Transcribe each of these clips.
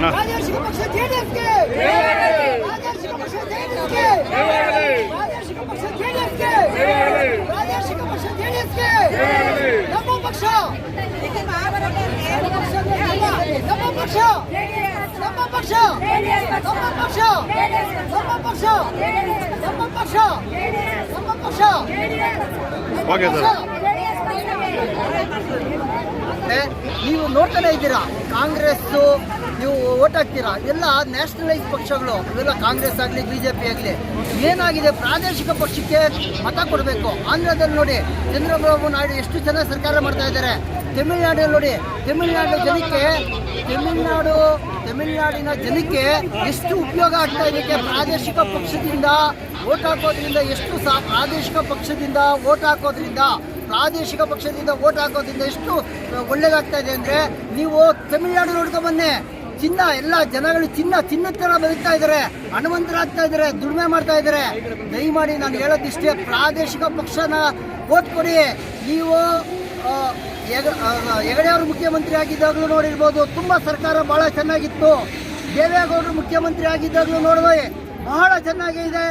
ಪ್ರಾದೇಶಿಕ ಪಕ್ಷ ಜೆಡಿಎಸ್ಗೆ ಪ್ರಾದೇಶಿಕ ಪಕ್ಷ ಜೆಡಿಎಸ್ಗೆ ಪ್ರಾದೇಶಿಕ ಪಕ್ಷ ಜೆಡಿಎಸ್ಗೆ ಪ್ರಾದೇಶಿಕ ಪಕ್ಷ ಜೆಡಿಎಸ್ಗೆ ನಮ್ಮ ಪಕ್ಷ ನಮ್ಮ ಪಕ್ಷ ನಮ್ಮ ಪಕ್ಷ ನಮ್ಮ ಪಕ್ಷ ನಮ್ಮ ಪಕ್ಷ ನಮ್ಮ ಪಕ್ಷ ನಮ್ಮ ಪಕ್ಷ ಓಕೆ ಸರ್ ನೀವು ನೋಡ್ತಾನೆ ಇದ್ದೀರಾ? ಕಾಂಗ್ರೆಸ್ಸು, ನೀವು ಓಟ್ ಹಾಕ್ತೀರಾ? ಎಲ್ಲ ನ್ಯಾಷನಲೈಸ್ ಪಕ್ಷಗಳು, ಇವೆಲ್ಲ ಕಾಂಗ್ರೆಸ್ ಆಗಲಿ ಬಿ ಜೆ ಪಿ ಆಗಲಿ. ಏನಾಗಿದೆ? ಪ್ರಾದೇಶಿಕ ಪಕ್ಷಕ್ಕೆ ಮತ ಕೊಡಬೇಕು. ಆಂಧ್ರದಲ್ಲಿ ನೋಡಿ, ಚಂದ್ರಬಾಬು ನಾಯ್ಡು ಎಷ್ಟು ಜನ ಸರ್ಕಾರ ಮಾಡ್ತಾ ಇದ್ದಾರೆ. ತಮಿಳುನಾಡಲ್ಲಿ ನೋಡಿ, ತಮಿಳ್ನಾಡು ಜನಕ್ಕೆ, ತಮಿಳುನಾಡು, ತಮಿಳುನಾಡಿನ ಜನಕ್ಕೆ ಎಷ್ಟು ಉಪಯೋಗ ಆಗ್ತಾ ಇದಕ್ಕೆ? ಪ್ರಾದೇಶಿಕ ಪಕ್ಷದಿಂದ ಓಟ್ ಹಾಕೋದ್ರಿಂದ ಎಷ್ಟು ಸಾ ಪ್ರಾದೇಶಿಕ ಪಕ್ಷದಿಂದ ಓಟ್ ಹಾಕೋದ್ರಿಂದ ಪ್ರಾದೇಶಿಕ ಪಕ್ಷದಿಂದ ಓಟ್ ಹಾಕೋದ್ರಿಂದ ಎಷ್ಟು ಒಳ್ಳೇದಾಗ್ತಾ ಇದೆ ಅಂದರೆ ನೀವು ತಮಿಳುನಾಡು ನೋಡ್ಕೊಂಬನ್ನಿ ಚಿನ್ನ, ಎಲ್ಲ ಜನಗಳು ಚಿನ್ನ, ಚಿನ್ನದ ಥರ ಬದುಕ್ತಾ ಇದ್ದಾರೆ. ಹಣವಂತರಾಗ್ತಾ ಇದ್ದಾರೆ, ದುಡಿಮೆ ಮಾಡ್ತಾ ಇದ್ದಾರೆ. ದಯಮಾಡಿ ನಾನು ಹೇಳೋದಿಷ್ಟೇ, ಪ್ರಾದೇಶಿಕ ಪಕ್ಷನ ಓಟ್ ಕೊಡಿ. ನೀವು ಹೆಗಡೆಯವರು ಮುಖ್ಯಮಂತ್ರಿ ಆಗಿದ್ದಾಗಲೂ ನೋಡಿರ್ಬೋದು, ತುಂಬ ಸರ್ಕಾರ ಭಾಳ ಚೆನ್ನಾಗಿತ್ತು. ದೇವೇಗೌಡರು ಮುಖ್ಯಮಂತ್ರಿ ಆಗಿದ್ದಾಗಲೂ ನೋಡಿದ್ರೆ ಬಹಳ ಚೆನ್ನಾಗಿದೆ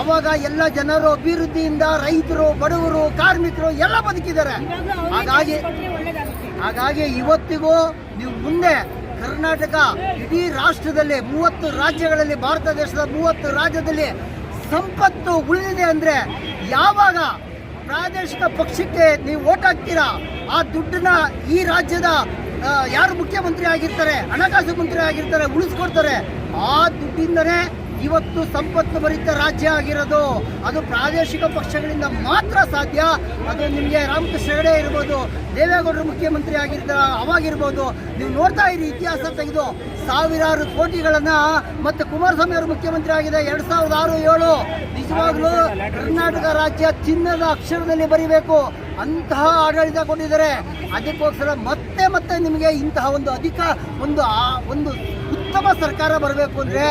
ಅವಾಗ ಎಲ್ಲ ಜನರು ಅಭಿವೃದ್ಧಿಯಿಂದ ರೈತರು ಬಡವರು ಕಾರ್ಮಿಕರು ಎಲ್ಲ ಬದುಕಿದ್ದಾರೆ. ಹಾಗಾಗಿ ಹಾಗಾಗಿ ಇವತ್ತಿಗೂ ನೀವು ಮುಂದೆ ಕರ್ನಾಟಕ ಇಡೀ ರಾಷ್ಟ್ರದಲ್ಲಿ ಮೂವತ್ತು ರಾಜ್ಯಗಳಲ್ಲಿ ಭಾರತ ದೇಶದ ಮೂವತ್ತು ರಾಜ್ಯದಲ್ಲಿ ಸಂಪತ್ತು ಉಳಿದಿದೆ ಅಂದರೆ ಯಾವಾಗ ಪ್ರಾದೇಶಿಕ ಪಕ್ಷಕ್ಕೆ ನೀವು ಓಟ್ ಹಾಕ್ತೀರಾ? ಆ ದುಡ್ಡನ್ನ ಈ ರಾಜ್ಯದ ಯಾರು ಮುಖ್ಯಮಂತ್ರಿ ಆಗಿರ್ತಾರೆ ಹಣಕಾಸು ಮಂತ್ರಿ ಆಗಿರ್ತಾರೆ ಉಳಿಸ್ಕೊಡ್ತಾರೆ. ಆ ದುಡ್ಡಿಂದನೇ ಇವತ್ತು ಸಂಪತ್ತು ಭರಿತ ರಾಜ್ಯ ಆಗಿರೋದು. ಅದು ಪ್ರಾದೇಶಿಕ ಪಕ್ಷಗಳಿಂದ ಮಾತ್ರ ಸಾಧ್ಯ. ಅದು ನಿಮಗೆ ರಾಮಕೃಷ್ಣ ಹೆಗಡೆ ಇರ್ಬೋದು, ದೇವೇಗೌಡರು ಮುಖ್ಯಮಂತ್ರಿ ಆಗಿದ್ದ ಅವಾಗಿರ್ಬೋದು. ನೀವು ನೋಡ್ತಾ ಇರಿ ಇತಿಹಾಸ ತೆಗೆದು. ಸಾವಿರಾರು ಕೋಟಿಗಳನ್ನು ಮತ್ತೆ ಕುಮಾರಸ್ವಾಮಿ ಅವರು ಮುಖ್ಯಮಂತ್ರಿ ಆಗಿದೆ ಎರಡು ಸಾವಿರದ ಆರು ಏಳು. ನಿಜವಾಗ್ಲೂ ಕರ್ನಾಟಕ ರಾಜ್ಯ ಚಿನ್ನದ ಅಕ್ಷರದಲ್ಲಿ ಬರಿಬೇಕು. ಅಂತಹ ಆಡಳಿತ ಕೊಟ್ಟಿದ್ದಾರೆ. ಅದಕ್ಕೋಸ್ಕರ ಮತ್ತೆ ಮತ್ತೆ ನಿಮಗೆ ಇಂತಹ ಒಂದು ಅಧಿಕ, ಒಂದು ಒಂದು ಉತ್ತಮ ಸರ್ಕಾರ ಬರಬೇಕು ಅಂದ್ರೆ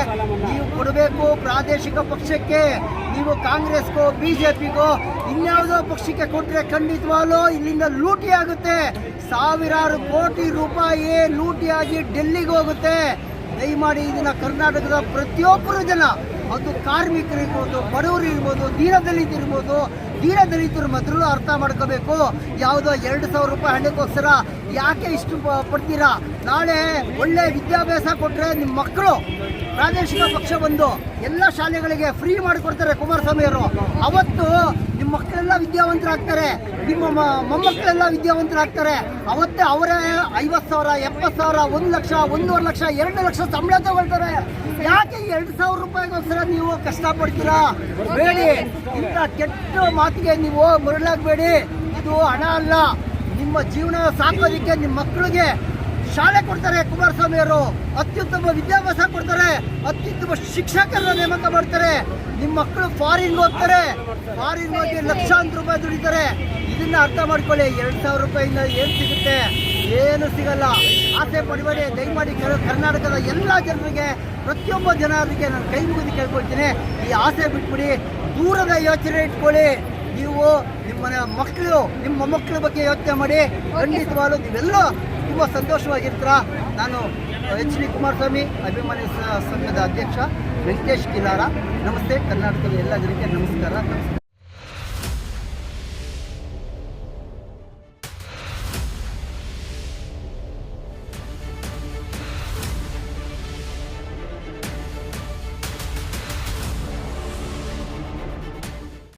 ನೀವು ಕೊಡಬೇಕು ಪ್ರಾದೇಶಿಕ ಪಕ್ಷಕ್ಕೆ, ನೀವು ಕಾಂಗ್ರೆಸ್ಗೋ, ಬಿಜೆಪಿಗೋ, ಇನ್ಯಾವುದೋ ಪಕ್ಷಕ್ಕೆ ಕೊಟ್ಟರೆ ಖಂಡಿತವಾಗ್ಲೂ ಇಲ್ಲಿಂದ ಲೂಟಿ ಆಗುತ್ತೆ. ಸಾವಿರಾರು ಕೋಟಿ ರೂಪಾಯಿ ಲೂಟಿಯಾಗಿ ಡೆಲ್ಲಿಗೆ ಹೋಗುತ್ತೆ. ದಯಮಾಡಿ ಇದನ್ನ ಕರ್ನಾಟಕದ ಪ್ರತಿಯೊಬ್ಬರು ಜನ ಅದು ಕಾರ್ಮಿಕರು ಇರ್ಬೋದು ಬಡವರು ಇರ್ಬೋದು ದೀನದಲಿತ ದಲಿತರು ಮೊದಲು ಅರ್ಥ ಮಾಡ್ಕೋಬೇಕು. ಯಾವುದೋ ಎರಡು ಸಾವಿರ ರೂಪಾಯಿ ಹಣಕ್ಕೋಸ್ಕರ ಯಾಕೆ ಇಷ್ಟು ಪಡ್ತೀರಾ? ನಾಳೆ ಒಳ್ಳೆ ವಿದ್ಯಾಭ್ಯಾಸ ಕೊಟ್ಟರೆ ನಿಮ್ಮ ಮಕ್ಕಳು ಪ್ರಾದೇಶಿಕ ಪಕ್ಷ ಬಂದು ಎಲ್ಲ ಶಾಲೆಗಳಿಗೆ ಫ್ರೀ ಮಾಡಿಕೊಡ್ತಾರೆ ಕುಮಾರಸ್ವಾಮಿ ಅವರು ಅವತ್ತು ನಿಮ್ಮ ಮಕ್ಕಳೆಲ್ಲ ವಿದ್ಯಾವಂತರಾಗ್ತಾರೆ, ನಿಮ್ಮ ಮೊಮ್ಮಕ್ಕಳೆಲ್ಲ ವಿದ್ಯಾವಂತರಾಗ್ತಾರೆ. ಅವತ್ತೇ ಅವರೇ ಐವತ್ತು ಸಾವಿರ, ಎಪ್ಪತ್ತು ಸಾವಿರ, ಒಂದು ಲಕ್ಷ, ಒಂದೂವರೆ ಲಕ್ಷ, ಎರಡು ಲಕ್ಷ ಸಂಬಳ ತಗೊಳ್ತಾರೆ. ಯಾಕೆ ಎರಡು ಸಾವಿರ ರೂಪಾಯಿಗೋಸ್ಕರ ನೀವು ಕಷ್ಟಪಡ್ತೀರಾ? ಬೇಡಿ, ಇಂಥ ಕೆಟ್ಟ ಮಾತಿಗೆ ನೀವು ಮರಳಾಗಬೇಡಿ. ಇದು ಹಣ ಅಲ್ಲ. ನಿಮ್ಮ ಜೀವನ ಸಾಕೋದಕ್ಕೆ ನಿಮ್ಮ ಮಕ್ಕಳಿಗೆ ಶಾಲೆ ಕೊಡ್ತಾರೆ ಕುಮಾರಸ್ವಾಮಿ ಅವರು ಅತ್ಯುತ್ತಮ ವಿದ್ಯಾಭ್ಯಾಸ ಕೊಡ್ತಾರೆ. ಅತ್ಯುತ್ತಮ ಶಿಕ್ಷಕರನ್ನ ನೇಮಕ ಮಾಡ್ತಾರೆ. ನಿಮ್ಮ ಮಕ್ಕಳು ಫಾರಿನ್ ಹೋಗ್ತಾರೆ. ಫಾರಿನ್ ಹೋಗಿ ಲಕ್ಷಾಂತರ ರೂಪಾಯಿ ದುಡಿತಾರೆ. ಇದನ್ನ ಅರ್ಥ ಮಾಡ್ಕೊಳ್ಳಿ. ಎರಡು ಸಾವಿರ ರೂಪಾಯಿಂದ ಏನು ಸಿಗುತ್ತೆ? ಏನು ಸಿಗಲ್ಲ. ಆಸೆ ಪಡಬೇಡಿ. ದಯಮಾಡಿ ಕರ್- ಕರ್ನಾಟಕದ ಎಲ್ಲ ಜನರಿಗೆ ಪ್ರತಿಯೊಬ್ಬ ಜನರಿಗೆ ನಾನು ಕೈ ಮುಗಿದು ಕೇಳ್ಕೊಳ್ತೀನಿ. ಈ ಆಸೆ ಬಿಟ್ಬಿಡಿ. ದೂರದ ಯೋಚನೆ ಇಟ್ಕೊಳ್ಳಿ. ನೀವು ನಿಮ್ಮ ಮಕ್ಕಳು ನಿಮ್ಮ ಮಕ್ಕಳ ಬಗ್ಗೆ ಯೋಚನೆ ಮಾಡಿ. ಖಂಡಿತವಾಗ್ಲೂ ನೀವೆಲ್ಲ ತುಂಬ ಸಂತೋಷವಾಗಿರ್ತೀರ. ನಾನು ಎಚ್ ಡಿ ಕುಮಾರಸ್ವಾಮಿ ಅಭಿಮಾನಿ ಸಂಘದ ಅಧ್ಯಕ್ಷ ವೆಂಕಟೇಶ್ ಕಿಲಾರ. ನಮಸ್ತೆ, ಕರ್ನಾಟಕದ ಎಲ್ಲ ಜನಕ್ಕೆ ನಮಸ್ಕಾರ ನಮಸ್ಕಾರ